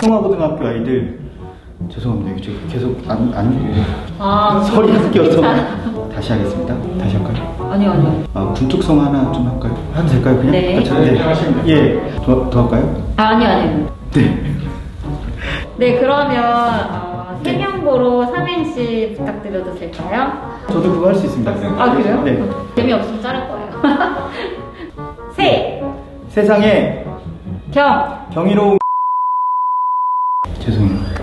특성화고등학교 아이들 죄송합니다. 이거 지금 계속 안, 안 아, 소리가 껴서 다시 하겠습니다. 다시 할까요? 아니요, 아니요. 아, 군특성 하나 좀 할까요? 하도 될까요? 그냥? 네. 아, 저, 네. 예, 더, 더 할까요? 아, 아니요, 아니요. 네. 네, 그러면 어, 세명보로 삼행시 부탁드려도 될까요? 저도 그거 할 수 있습니다. 아, 그래요? 네. 재미없으면 자를 거예요. 세, 세상에 경, 경이로운 죄송해요.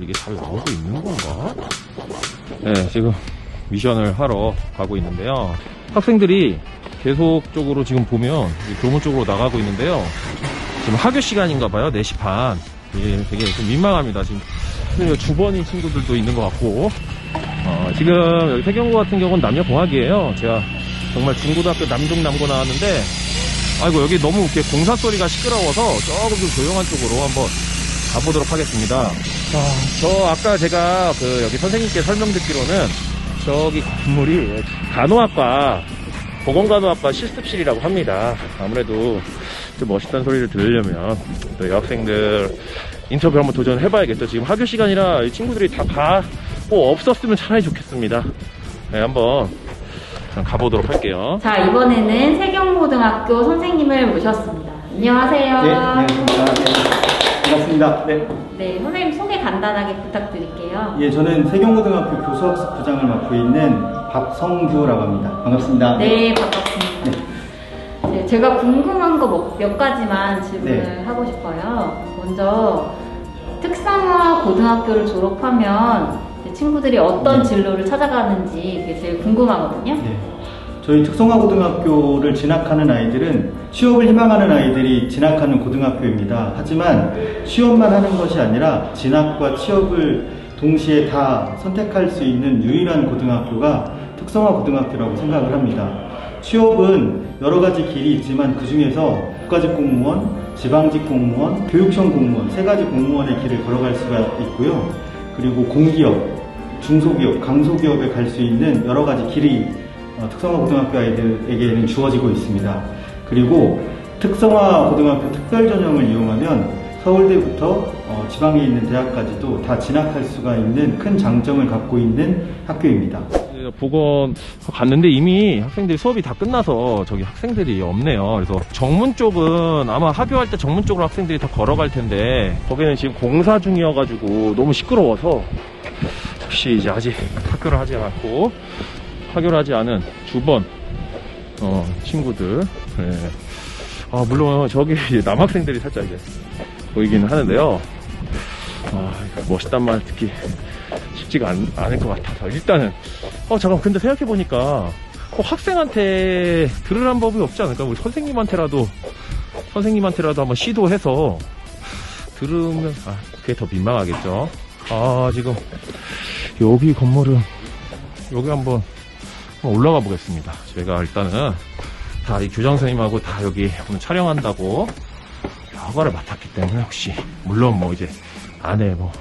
이게 잘 나오고 있는 건가? 네, 지금 미션을 하러 가고 있는데요. 학생들이 계속적으로 지금 보면 이 교문 쪽으로 나가고 있는데요. 지금 학교 시간인가 봐요. 4시 반. 예, 되게 좀 민망합니다. 지금 주번인 친구들도 있는 것 같고. 어, 지금 여기 태경고 같은 경우는 남녀공학이에요. 제가 정말 중고등학교 남중 남고 나왔는데 아이고 여기 너무 이렇게 공사 소리가 시끄러워서 조금 좀 조용한 쪽으로 한번 가보도록 하겠습니다. 자, 저 아까 제가 그 여기 선생님께 설명 듣기로는 저기 건물이 간호학과 보건간호학과 실습실이라고 합니다. 아무래도 좀 멋있다는 소리를 들으려면 또 여학생들 인터뷰 한번 도전해봐야겠죠. 지금 학교 시간이라 이 친구들이 다 가고 없었으면 차라리 좋겠습니다. 네, 한번 가보도록 할게요. 자, 이번에는 세경고등학교 선생님을 모셨습니다. 안녕하세요. 네, 안녕하십니까. 네. 반갑습니다. 네. 네, 선생님 소개 간단하게 부탁드릴게요. 예, 저는 세경고등학교 교수학습 부장을 맡고 있는 박성규라고 합니다. 반갑습니다. 네, 반갑습니다. 네, 제가 궁금한 거 몇 가지만 질문을 네. 하고 싶어요. 먼저 특성화 고등학교를 졸업하면 친구들이 어떤 네. 진로를 찾아가는지 그게 제일 궁금하거든요. 네. 저희 특성화 고등학교를 진학하는 아이들은 취업을 희망하는 아이들이 진학하는 고등학교입니다. 하지만 취업만 하는 것이 아니라 진학과 취업을 동시에 다 선택할 수 있는 유일한 고등학교가 특성화 고등학교라고 생각을 합니다. 취업은 여러 가지 길이 있지만 그 중에서 국가직 공무원, 지방직 공무원, 교육청 공무원 세 가지 공무원의 길을 걸어갈 수가 있고요. 그리고 공기업, 중소기업, 강소기업에 갈 수 있는 여러 가지 길이 어, 특성화 고등학교 아이들에게는 주어지고 있습니다. 그리고 특성화 고등학교 특별 전형을 이용하면 서울대부터 어, 지방에 있는 대학까지도 다 진학할 수가 있는 큰 장점을 갖고 있는 학교입니다. 보건 갔는데 이미 학생들이 수업이 다 끝나서 저기 학생들이 없네요. 그래서 정문 쪽은 아마 하교할 때 정문 쪽으로 학생들이 다 걸어갈 텐데 거기는 지금 공사 중이어가지고 너무 시끄러워서 역시 이제 아직 학교를 하지 않고 하교를 하지 않은 주번 어, 친구들. 네. 아 물론 저기 남학생들이 살짝 이제 보이기는 하는데요. 아, 멋있단 말 듣기 쉽지가 않, 않을 것 같아서. 일단은 어 잠깐 근데 생각해 보니까 어, 학생한테 들으란 법이 없지 않을까? 우리 선생님한테라도 선생님한테라도 한번 시도해서 들으면 아 그게 더 민망하겠죠? 아 지금 여기 건물은 여기 한번 한번 올라가 보겠습니다. 제가 일단은 다 이 교장 선생님하고 다 여기 오늘 촬영한다고 허가를 맡았기 때문에 혹시 물론 뭐 이제 안에 뭐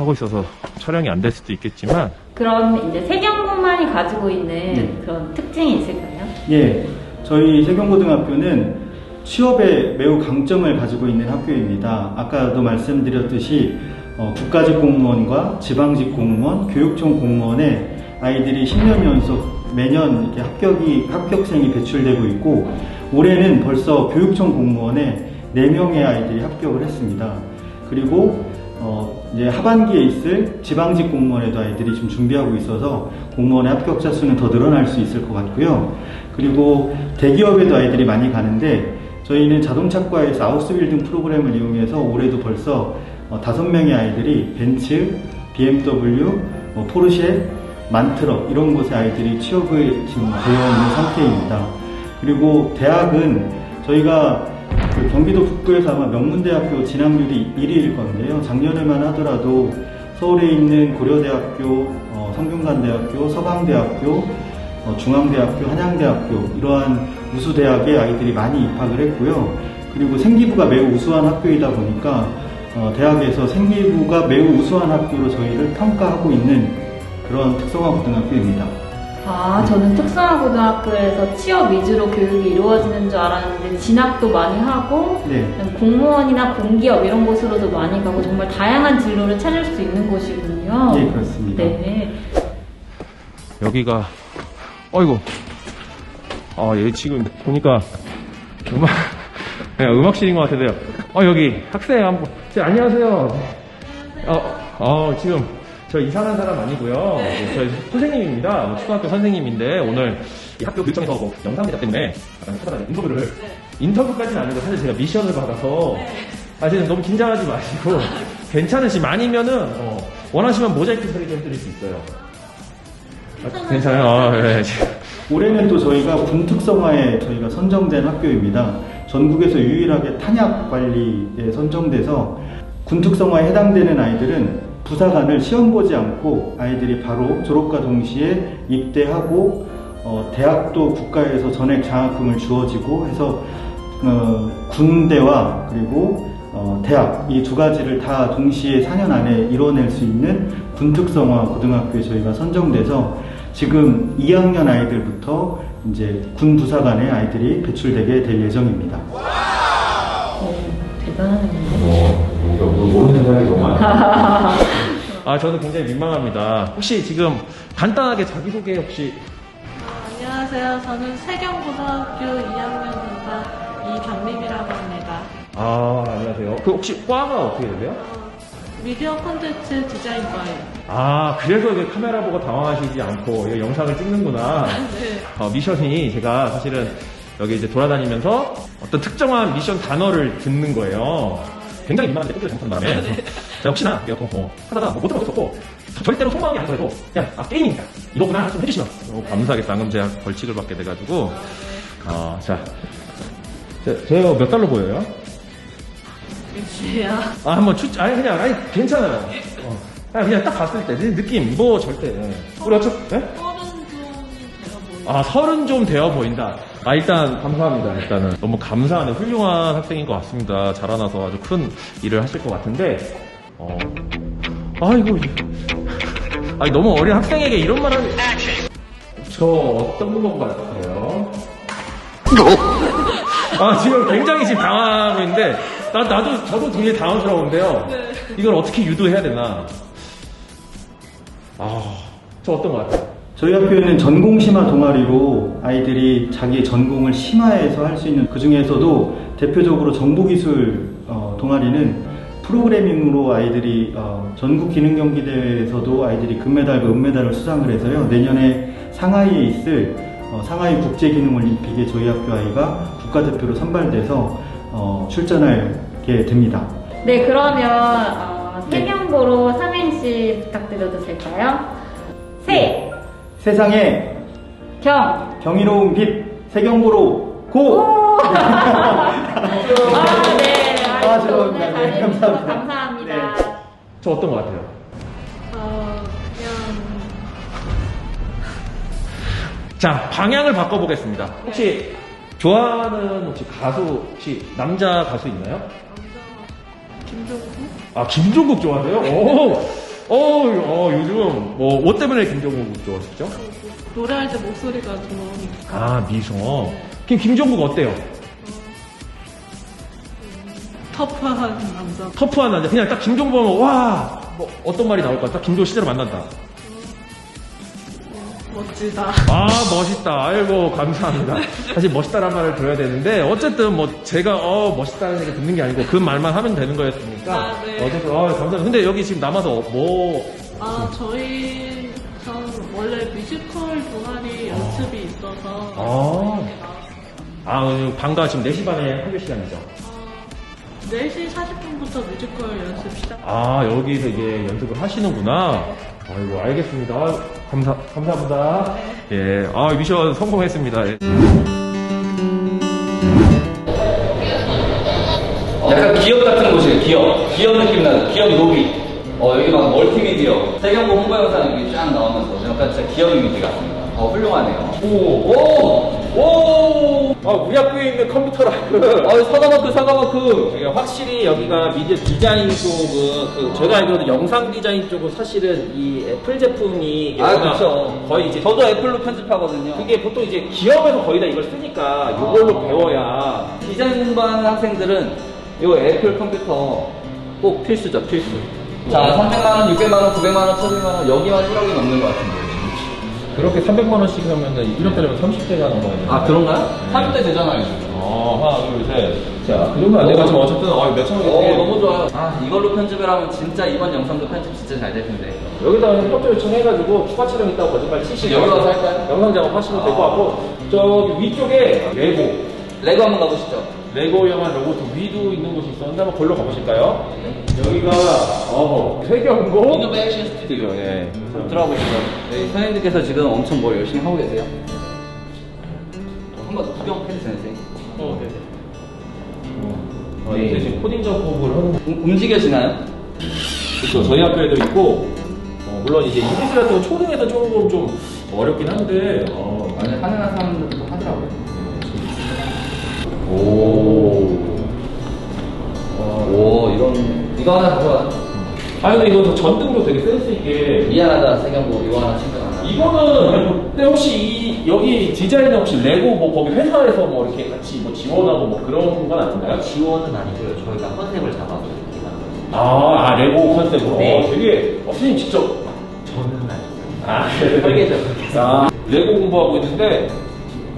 하고 있어서 촬영이 안 될 수도 있겠지만 그럼 이제 세경고만이 가지고 있는 네. 그런 특징이 있을까요? 예, 저희 세경고등학교는 취업에 매우 강점을 가지고 있는 학교입니다. 아까도 말씀드렸듯이 어, 국가직 공무원과 지방직 공무원, 교육청 공무원에 아이들이 10년 연속 매년 이렇게 합격이 합격생이 배출되고 있고 올해는 벌써 교육청 공무원에 4명의 아이들이 합격을 했습니다. 그리고 어, 이제 하반기에 있을 지방직 공무원에도 아이들이 지금 준비하고 있어서 공무원의 합격자 수는 더 늘어날 수 있을 것 같고요. 그리고 대기업에도 아이들이 많이 가는데 저희는 자동차과에서 아우스빌딩 프로그램을 이용해서 올해도 벌써 어, 다섯 명의 아이들이 벤츠, BMW, 뭐 포르쉐, 만트럭 이런 곳에 아이들이 취업을 지금 되어 있는 상태입니다. 그리고 대학은 저희가 그 경기도 북부에서 아마 명문대학교 진학률이 1위일 건데요. 작년에만 하더라도 서울에 있는 고려대학교, 어, 성균관대학교, 서강대학교, 어, 중앙대학교, 한양대학교 이러한 우수 대학에 아이들이 많이 입학을 했고요. 그리고 생기부가 매우 우수한 학교이다 보니까 어, 대학에서 생기부가 매우 우수한 학교로 저희를 평가하고 있는 그런 특성화 고등학교입니다. 아, 저는 특성화 고등학교에서 취업 위주로 교육이 이루어지는 줄 알았는데 진학도 많이 하고 네, 공무원이나 공기업 이런 곳으로도 많이 가고 정말 다양한 진로를 찾을 수 있는 곳이군요. 예 그렇습니다. 네. 여기가 어이구 아얘 지금 보니까 음악 네, 음악실인 것 같은데요 어 여기 학생 한번 네, 안녕하세요 어, 어 지금 저 이상한 사람 아니고요. 네, 저희 선생님입니다. 뭐 초등학교 선생님인데 오늘 이 학교 교육청에서 뭐 영상 제작 때문에 약간 찾아다니 인터뷰를 인터뷰까지는 아니고 사실 제가 미션을 받아서 사실은 너무 긴장하지 마시고 괜찮으시면 아니면은 어, 원하시면 모자이크 처리 좀 해드릴 수 있어요. 아, 괜찮아요. 아, 네. 올해는 또 저희가 군특성화에 저희가 선정된 학교입니다. 전국에서 유일하게 탄약 관리에 선정돼서 군특성화에 해당되는 아이들은 부사관을 시험 보지 않고 아이들이 바로 졸업과 동시에 입대하고 어, 대학도 국가에서 전액 장학금을 주어지고 해서 어, 군대와 그리고 어, 대학 이 두 가지를 다 동시에 4년 안에 이뤄낼 수 있는 군특성화 고등학교에 저희가 선정돼서 지금 2학년 아이들부터 이제 군 부사관의 아이들이 배출되게 될 예정입니다. 어, 대단하네요. 뭐, 모르는 사람이 너무 많아. 아, 저는 굉장히 민망합니다. 혹시 지금 간단하게 자기소개 혹시. 아, 안녕하세요. 저는 세경고등학교 2학년 전사 이경림이라고 합니다. 아, 안녕하세요. 그 혹시 과가 어떻게 되세요? 어, 미디어 콘텐츠 디자인과예요. 아, 그래서 이게 카메라 보고 당황하시지 않고 이 영상을 찍는구나. 네. 어, 미션이 제가 사실은 여기 이제 돌아다니면서 어떤 특정한 미션 단어를 듣는 거예요. 굉장히 민망한데 뜯기를 잘못한. 그래서 제가 혹시나 내가 또 뭐, 하다가 뭐 못하면 어쩔 수 절대로 속마음이 안 그래도 그냥 아, 게임이니까 이거구나 좀 해주시면 너무 감사하겠다. 그럼 제가 벌칙을 받게 돼가지고. 어, 자. 제- 제가 몇 달로 보여요? 몇시에요? 아, 한번 추, 아니, 그냥, 아니, 괜찮아요. 어. 아니, 그냥 딱 봤을 때, 느- 느낌, 뭐, 절대. 예. 우리 어차피, 예? 서른 좀 되어 보여요. 아, 서른 좀 되어 보인다. 아, 일단, 감사합니다. 일단은. 너무 감사하는 훌륭한 학생인 것 같습니다. 자라나서 아주 큰 일을 하실 것 같은데, 어. 아이고. 아니, 너무 어린 학생에게 이런 말 하는. 저 어떤 것 같아요? 아, 지금 굉장히 지금 당황하고 있는데, 나, 나도, 저도 되게 당황스러운데요. 이걸 어떻게 유도해야 되나. 아, 저 어떤 것 같아요? 저희 학교에는 전공 심화 동아리로 아이들이 자기 전공을 심화해서 할 수 있는 그 중에서도 대표적으로 정보기술 어, 동아리는 프로그래밍으로 아이들이 어, 전국 기능 경기 대회에서도 아이들이 금메달과 은메달을 수상을 해서요 내년에 상하이에 있을 어, 상하이 국제 기능 올림픽에 저희 학교 아이가 국가대표로 선발돼서 어, 출전하게 됩니다. 네, 그러면 어, 세경고로 삼행시 부탁드려도 될까요? 세, 세상에 경, 경이로운 빛 세경고로 고! 아, 네. 아이고, 아, 죄송합니다. 오늘 네, 자리해 주셔서 감사합니다. 감사합니다. 네. 저 어떤 것 같아요? 어, 그냥 자, 방향을 바꿔보겠습니다. 혹시 좋아하는 혹시 가수 혹시 남자 가수 있나요? 김종국? 아 김종국 좋아하세요? 오, 오, 어, 요즘 뭐, 뭐 때문에 김종국 좋아하시죠? 노래할 때 목소리가 좋으니까. 아 미성. 그럼 김종국 어때요? 터프한 남자. 터프한 남자. 그냥 딱 김종국 보면 와, 뭐 어떤 말이 나올까? 딱 김종국 실제로 만난다. 멋지다. 아 멋있다 아이고 감사합니다 사실 멋있다란 말을 들어야 되는데 어쨌든 뭐 제가 어 멋있다는 얘기 듣는 게 아니고 그 말만 하면 되는 거였으니까 아, 네. 어쨌든 어 감사합니다 근데 여기 지금 남아서 뭐 아, 저희, 전 원래 뮤지컬 동아리 연습이 있어서. 아. 아, 방과 지금 4시 반에 학교 시간이죠. 어, 4시 40분부터 뮤지컬 연습 시작. 아, 여기서 이제 연습을 하시는구나. 아이고, 알겠습니다. 아, 감사, 감사합니다. 예, 아, 미션 성공했습니다. 예. 약간 기업 같은 곳이에요. 기업. 기업 느낌 나는 기업 로비. 어, 여기 막 멀티미디어. 세경고 홍보 영상 이렇게 쫙 나오면서 약간 진짜 기업 이미지 같습니다. 어, 훌륭하네요. 오, 오! 오! 아, 우리 학교에 있는 컴퓨터라고. 어, 사과마크, 사과마크. 이게 확실히 여기가 미디어 디자인 쪽은 그 제가 알기로는 영상 디자인 쪽은 사실은 이 애플 제품이 아, 그쵸. 거의 이제 저도 애플로 편집하거든요. 그게 보통 이제 기업에서 거의 다 이걸 쓰니까 이걸로 배워야 디자인 공부하는 학생들은 이 애플 컴퓨터 꼭 필수죠, 필수. 자, 300만원, 600만원, 900만원, 1000만원, 여기만 1억이 넘는 것 같은데. 그렇게 300만 원씩 하면은 1억짜리면 30대가 넘어가요. 아, 그런가요? 30대 되잖아요, 지금. 어, 하나, 둘, 셋. 자, 그 정도 안 돼가지고 어쨌든 아, 몇천 원이 어, 너무 좋아요. 아, 이걸로 편집을 하면 진짜 이번 영상도 편집 진짜 잘 될 텐데. 여기다 협조 요청해가지고 추가 촬영 있다고 거짓말 치시고 여기 와서 할까요? 영상 작업 하시면 될 것 같고 저기 위쪽에 레고 레고 한번 가보시죠. 레고 영화 로봇 위도 있는 곳이 있었는데 한번 걸로 가보실까요? 여기가 어 세경고 이노베이션 스튜디오. 예. 그럼 들어가 보시죠. 네, 선생님들께서 지금 엄청 뭘 열심히 하고 계세요. 어, 한번 구경 해주세요, 선생님. 어, 네네. 어, 이제 지금 코딩 작업을 하는 음, 움직여지나요? 그렇죠. 저희 학교에도 있고 어, 물론 이제 인기스 같은 건 초등에서 조금 좀 어렵긴 한데 어, 아니, 가능한 사람들도 하더라고요. 오. 오, 이런, 이거 하나 가져와. 아 근데 이거 전등도 되게 센스 있게 미안하다, 세경고. 이거 하나 챙겨가나. 이거는 근데 혹시 이 여기 디자인은 혹시 레고 뭐 거기 회사에서 뭐 이렇게 같이 뭐 지원하고 뭐 그런 건 아닌가요? 지원은 아니고요. 저희가 컨셉을 잡아서 이렇게. 아, 아 레고 컨셉으로 네. 어, 되게 어, 선생님 직접 저는 아니고요. 아 설계죠, 아, 레고 공부하고 있는데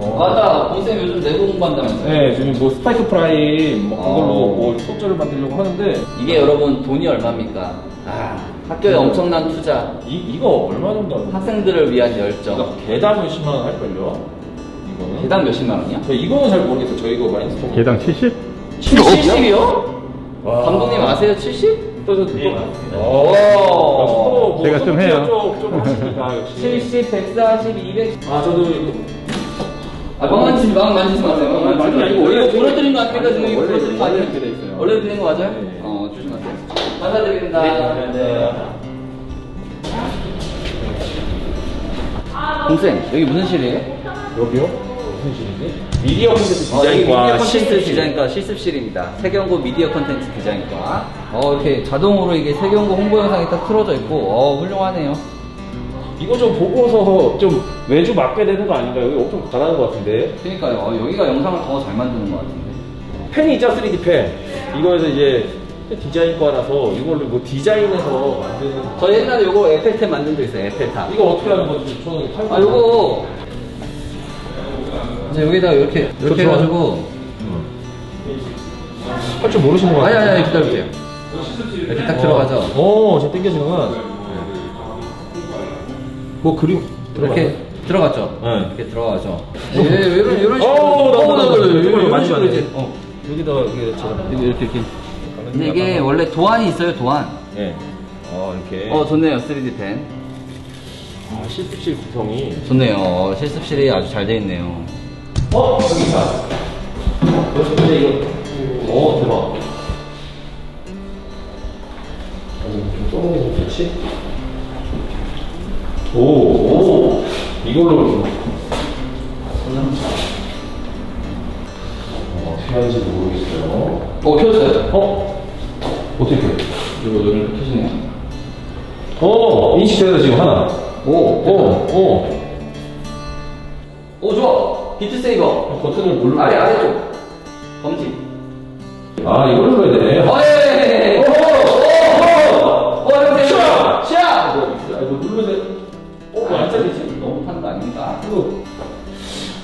어, 맞다, 본쌤 요즘 내고 공부한다면서요? 네 지금 뭐 스파이크 프라임 뭐 그걸로 어. 뭐 속절을 만들려고 하는데 이게 여러분 돈이 얼마입니까? 아, 학교에 엄청난 투자, 이 이거 얼마 정도 하는? 학생들을 위한 열정. 이거 개당 몇십만 원 할걸요? 이거는 개당 몇십만 원이야? 저 이거는 잘 모르겠어요. 저 이거 많이 쓰고 개당 70? 70이요? 와. 감독님 아세요? 70? 또, 또, 또. 네, 오. 뭐 제가 좀 해요. 좀, 좀 하시니까, 역시. 70, 140, 200. 아, 저도 이거. 아, 망 만지지, 망 만지지 마세요. 망 만지지 아니, 마시고. 원래 이거 불어드린 거 아닙니까? 지금 이거 원래 불어드린 거 아니에요? 이렇게 돼 있어요. 원래 드린 거 맞아요? 네. 어, 조심하세요. 감사드립니다. 네. 동생, 여기 무슨 실이에요? 여기요? 무슨 실이지? 미디어 콘텐츠 어, 여기 미디어 디자인과 콘텐츠 실습실. 디자인과 실습실입니다. 세경고 미디어 콘텐츠 디자인과. 어, 이렇게 자동으로 이게 세경고 홍보 영상이 딱 틀어져 있고, 어, 훌륭하네요. 이거 좀 보고서 좀 매주 맡게 되는 거 아닌가요? 여기 엄청 잘하는 것 같은데. 그러니까요. 어, 여기가 영상을 더 잘 만드는 것 같은데. 펜이 있죠, 3D 펜. 이거에서 이제 디자인과라서 이걸로 뭐 디자인해서 만드는. 저 옛날에 요거 에펠탑 만든 적 있어요, 에펠탑. 이거 어떻게 하는 건지 저는 팔고. 아, 요거. 이제 여기다 이렇게, 이렇게 좋아요. 해가지고. 할 줄 모르시는 것 아니, 같아요. 아니, 아니, 기다려주세요. 이렇게 딱 들어가죠. 오, 저 땡겨지는구나. 뭐 그림 이렇게 들어갔죠? 네. 이렇게 들어가죠. 예, 이런, 이런 식으로. 어, 나도, 나도, 나도. 이런 식으로 안 돼. 이제, 어. 여기다 이렇게 제가 이렇게, 이렇게. 근데 이게 원래 도안이 있어요, 도안. 예. 어 이렇게. 어, 좋네요, 3D 펜. 아, 실습실 구성이. 좋네요. 어, 실습실이 아주 잘돼 있네요. 어 여기 있다. 어 근데 이거. 오 대박. 좀 써보는 게좀 좋지? 오, 오, 이걸로. 어, 어떻게 하는지 모르겠어요. 어, 켜졌어요. 어? 어떻게 돼? 이거 눈을 켜시네요. 어, 인식되다 지금 하나. 오, 오, 오. 오, 좋아. 비트 세이버. 버튼을 누르. 아래, 아래쪽. 검지. 아, 이걸 눌러야 되네. 어, 예, 예, 예. 오, 오, 오. 어, 이렇게. 샤! 샤! 아, 이거 누르면 돼. 어, 왜안 잘리지? 너무 타는 거 아닙니까? 이거.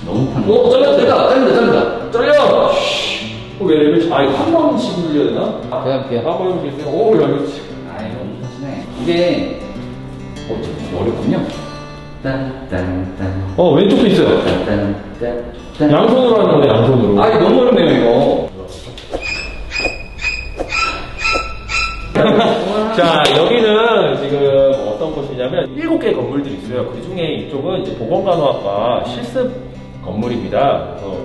너무 타는 거. 오, 잘렸다. 잘린다, 잘린다, 잘린다. 잘려! 어, 왜 레벨, 아, 이거 한 번씩 눌려야 되나? 제가 할게요. 한번 해보겠어요. 오, 야, 이거 진짜. 아이, 너무 타시네. 이게, 어, 좀 어렵군요. 딴딴딴. 어, 왼쪽도 있어요. 딴딴딴. 양손으로 하는 거네, 양손으로. 아, 이거 너무 어렵네요, 이거. 자, 여기는 지금 어떤 개 건물들이 있어요. 그 중에 이쪽은 이제 보건간호학과 실습 건물입니다. 그래서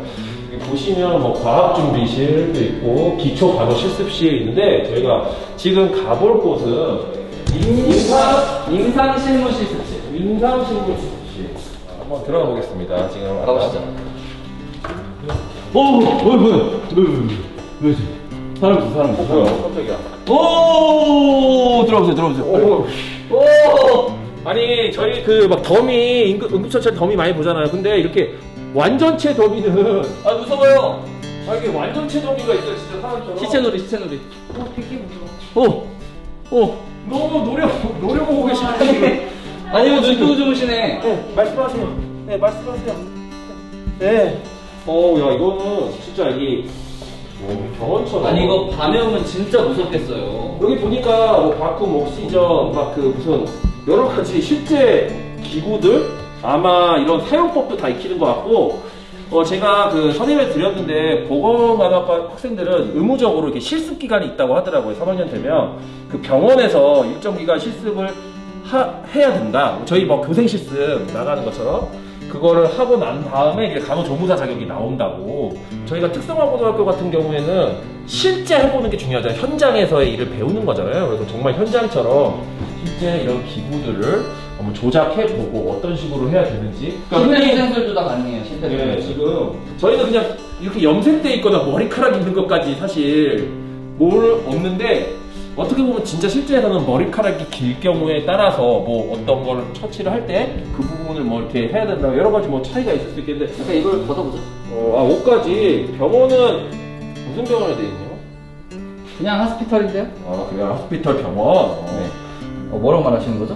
여기 보시면 뭐 과학준비실도 있고 기초간호 실습실이 있는데 저희가 지금 가볼 곳은 임상 임상 실무 실습실. 임상 실습실. 한번 한번 들어가 보겠습니다. 지금 가보시죠. 오, 어, 뭐야, 뭐야, 뭐야, 뭐야, 사람 있어, 사람 있어. 뭐야, 깜짝이야. 오 들어보세요 들어보세요. 오, 오. 아니 저희 그 막 더미 응급, 응급처치 더미 많이 보잖아요. 근데 이렇게 완전체 더미는 아 무서워요. 아 이게 완전체 더미가 있어요, 진짜 사람처럼. 시체놀이 시체놀이. 어, 되게 무서워. 오. 오. 너무 노려 노려보고 계시네. 아니면 눈 뜨고 주무시네. 네, 말씀하세요. 네, 말씀하세요. 네. 어, 야 이거는 진짜 이 뭐, 병원처럼. 아니 이거 밤에 오면 진짜 무섭겠어요. 여기 보니까 뭐 바꿈 옥시전 막 그 무슨 여러 가지 실제 기구들 아마 이런 사용법도 다 익히는 것 같고 어 제가 그 선임을 드렸는데 보건간호학과 학생들은 의무적으로 이렇게 실습 기간이 있다고 하더라고요. 3학년 되면. 그 병원에서 일정 기간 실습을 하- 해야 된다. 저희 뭐 교생 실습 나가는 것처럼. 그거를 하고 난 다음에 이제 간호조무사 자격이 나온다고. 저희가 특성화고등학교 같은 경우에는 실제 해보는 게 중요하잖아요. 현장에서의 일을 배우는 거잖아요. 그래서 정말 현장처럼 실제 이런 기구들을 한번 조작해보고 어떤 식으로 해야 되는지 그러니까 흔히- 심폐소생술도 다 가능해요. 심폐소생술. 네, 지금 저희는 그냥 이렇게 염색돼 있거나 머리카락 있는 것까지 사실 뭘 없는데 어떻게 보면 진짜 실제에서는 머리카락이 길 경우에 따라서 뭐 어떤 걸 처치를 할 때 그 부분을 뭐 이렇게 해야 된다 여러 가지 뭐 차이가 있을 수 있겠는데 잠깐 이걸 걷어보자. 어, 아 옷까지 병원은 무슨 병원에 돼 있네요? 그냥 하스피털인데요? 아 그냥 호스피털 병원. 어. 네. 어, 뭐라고 말하시는 거죠?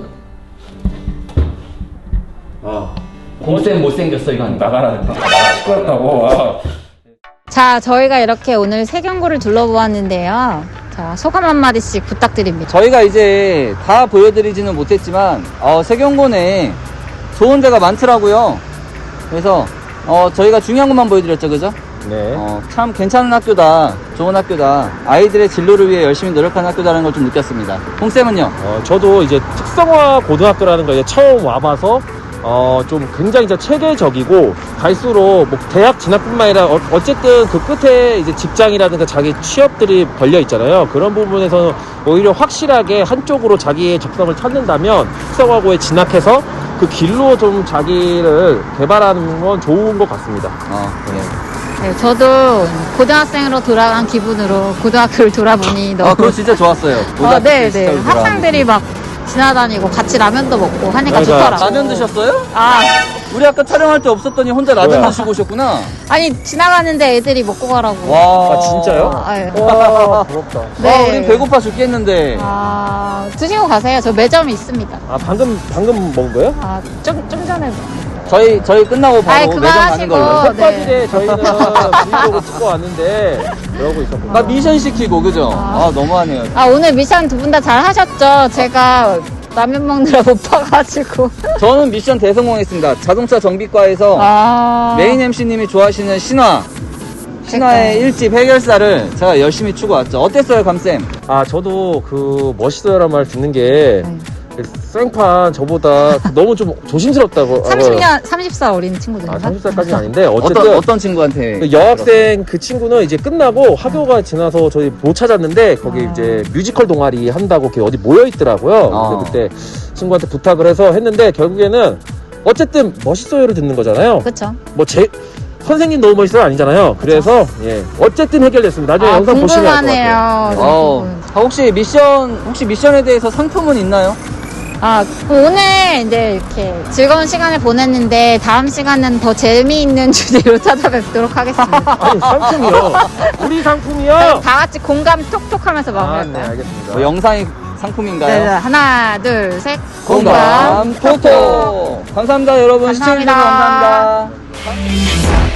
아 곰쌤 못생겼어 이거? 나가라는데 아, 시끄럽다고. 아. 자, 저희가 이렇게 오늘 세경구를 둘러보았는데요. 자, 소감 한마디씩 부탁드립니다. 저희가 이제 다 보여드리지는 못했지만 어, 세경고에 좋은 데가 많더라고요. 그래서 어, 저희가 중요한 것만 보여드렸죠, 그죠? 네. 어, 참 괜찮은 학교다, 좋은 학교다, 아이들의 진로를 위해 열심히 노력하는 학교다라는 걸 좀 느꼈습니다. 홍쌤은요? 어, 저도 이제 특성화 고등학교라는 거 이제 처음 와봐서 어, 좀 굉장히 이제 체계적이고 갈수록 뭐 대학 진학뿐만 아니라 어, 어쨌든 그 끝에 이제 직장이라든가 자기 취업들이 걸려 있잖아요. 그런 부분에서는 오히려 확실하게 한쪽으로 자기의 적성을 찾는다면 특성화고에 진학해서 그 길로 좀 자기를 개발하는 건 좋은 것 같습니다. 어, 네. 네, 저도 고등학생으로 돌아간 기분으로 고등학교를 돌아보니 너무. 아, 그거 진짜 좋았어요. 어, 네, 네. 학생들이 막 지나다니고 같이 라면도 먹고 하니까 그러니까 좋더라고. 라면 드셨어요? 아, 우리 아까 촬영할 때 없었더니 혼자 라면 뭐야? 드시고 오셨구나. 아니, 지나가는데 애들이 먹고 가라고. 와. 아, 진짜요? 아, 예. 와, 부럽다. 네. 와, 우린 배고파 죽겠는데. 아, 드시고 가세요. 저 매점이 있습니다. 아, 방금, 방금 먹은 거예요? 아, 좀, 좀 전에. 저희, 저희 끝나고 바로 아이, 매점 가는 그만하시고. 걸로. 네. 책바지에 저희는 브이로그 찍고 왔는데 이러고 있었구나. 아, 미션 시키고, 그죠? 아, 너무하네요. 아, 오늘 미션 두 분 다 잘 하셨죠? 제가 라면 먹느라 못 봐가지고. 저는 미션 대성공했습니다. 자동차 정비과에서 아. 메인 MC님이 좋아하시는 신화. 신화의 일집 해결사를 제가 열심히 추고 왔죠. 어땠어요, 감쌤? 아 저도 그 멋있어요란 말 듣는 게 네. 생판 저보다 너무 좀 조심스럽다고. 30년, 30살 어린 친구들인가? 아 30살까지는 아닌데 어떤, 어쨌든 어떤 친구한테? 그 여학생 그 친구는 이제 끝나고 학교가 지나서 저희 못 찾았는데 거기 아. 이제 뮤지컬 동아리 한다고 이렇게 어디 모여 있더라고요. 어. 그때 친구한테 부탁을 해서 했는데 결국에는 어쨌든 멋있어요를 듣는 거잖아요. 그쵸. 뭐 제 선생님 너무 멋있어요 아니잖아요. 그래서 예 어쨌든 해결됐습니다. 나중에 아, 영상 보시면 알 것 궁금하네요. 같아요. 어, 아, 혹시 미션, 혹시 미션에 대해서 상품은 있나요? 아, 오늘 이제 이렇게 즐거운 시간을 보냈는데 다음 시간은 더 재미있는 주제로 찾아뵙도록 하겠습니다. 아니 상품이요. 우리 상품이요. 다 같이 공감 톡톡 하면서 아, 마무리할까요? 네 알겠습니다. 뭐 영상이 네, 네, 상품인가요? 하나, 둘, 셋. 공감 포토! 감사합니다, 여러분. 감사합니다. 시청해주셔서 감사합니다.